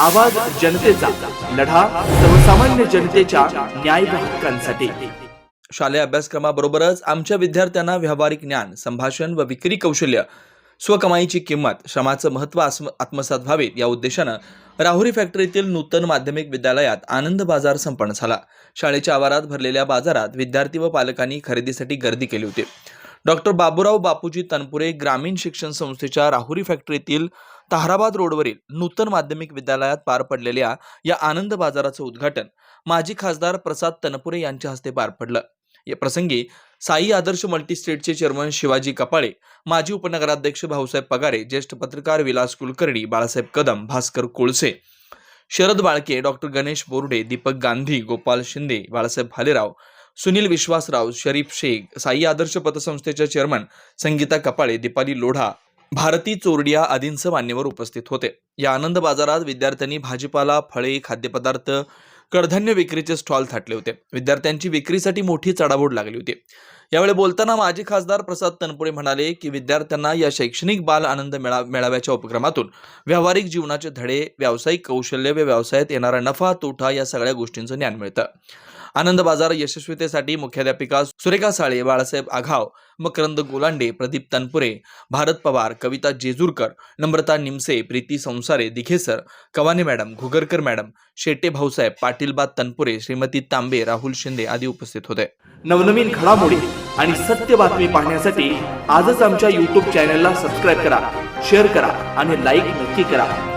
आवाज जनतेचा लढा सर्वसामान्य जनतेच्या न्याय हक्कांसाठी. शालेय अभ्यासक्रमाबरोबरच आमच्या विद्यार्थ्यांना व्यावहारिक ज्ञान संभाषण व विक्री कौशल्य स्वकमाईची किंमत श्रमाचं महत्त्व आत्मसात व्हावेत या उद्देशानं राहुरी फॅक्टरीतील नूतन माध्यमिक विद्यालयात आनंद बाजार संपन्न झाला. शाळेच्या आवारात भरलेल्या बाजारात विद्यार्थी व पालकांनी खरेदीसाठी गर्दी केली होती. डॉक्टर बाबूराव बापूजी तनपुरे ग्रामीण शिक्षण संस्थेच्या राहुरी फॅक्टरीतील ताहराबाद रोडवरील नूतन माध्यमिक विद्यालयात पार पडलेल्या या आनंद बाजाराचं उद्घाटन माजी खासदार प्रसाद तनपुरे यांच्या हस्ते पार पडलं. या प्रसंगी साई आदर्श मल्टीस्टेटचे चेअरमन शिवाजी कपाळे माजी उपनगराध्यक्ष भाऊसाहेब पगारे ज्येष्ठ पत्रकार विलास कुलकर्णी बाळासाहेब कदम भास्कर कोळसे शरद बाळके डॉक्टर गणेश बोर्डे दीपक गांधी गोपाल शिंदे बाळासाहेब भालेराव सुनील विश्वासराव शरीफ शेख साई आदर्श पतसंस्थेच्या चेअरमन संगीता कपाळे दीपाली लोढा भारती चोरडिया आदींसह मान्यवर उपस्थित होते. या आनंद बाजारात विद्यार्थ्यांनी भाजीपाला फळे खाद्यपदार्थ कडधान्य विक्रीचे स्टॉल थाटले होते. विद्यार्थ्यांची विक्रीसाठी मोठी चढाओढ लागली होती. यावेळी बोलताना माजी खासदार प्रसाद तनपुरे म्हणाले की विद्यार्थ्यांना या शैक्षणिक बाल आनंद मेळा मेळाव्याच्या उपक्रमातून व्यावहारिक जीवनाचे धडे व्यावसायिक कौशल्य व व्यवसायात येणारा नफा तोटा या सगळ्या गोष्टींचं ज्ञान मिळतं. आनंद बाजार यशस्वीतेसाठी मुख्याध्यापिका सुरेखा साळे बाळासाहेब आघाव मकरंद गोलांडे प्रदीप तनपुरे भारत पवार कविता जेजूरकर नम्रता निमसे प्रीती संसारे दिघेसर कवाने मॅडम घुगरकर मॅडम शेटे भाऊसाहेब पाटीलबा तनपुरे श्रीमती तांबे राहुल शिंदे आदी उपस्थित होते. नवनवीन घडामोडी आणि सत्य बातमी पाहण्यासाठी आजच आमच्या युट्यूब चॅनलला सबस्क्राईब करा शेअर करा आणि लाईक नक्की करा.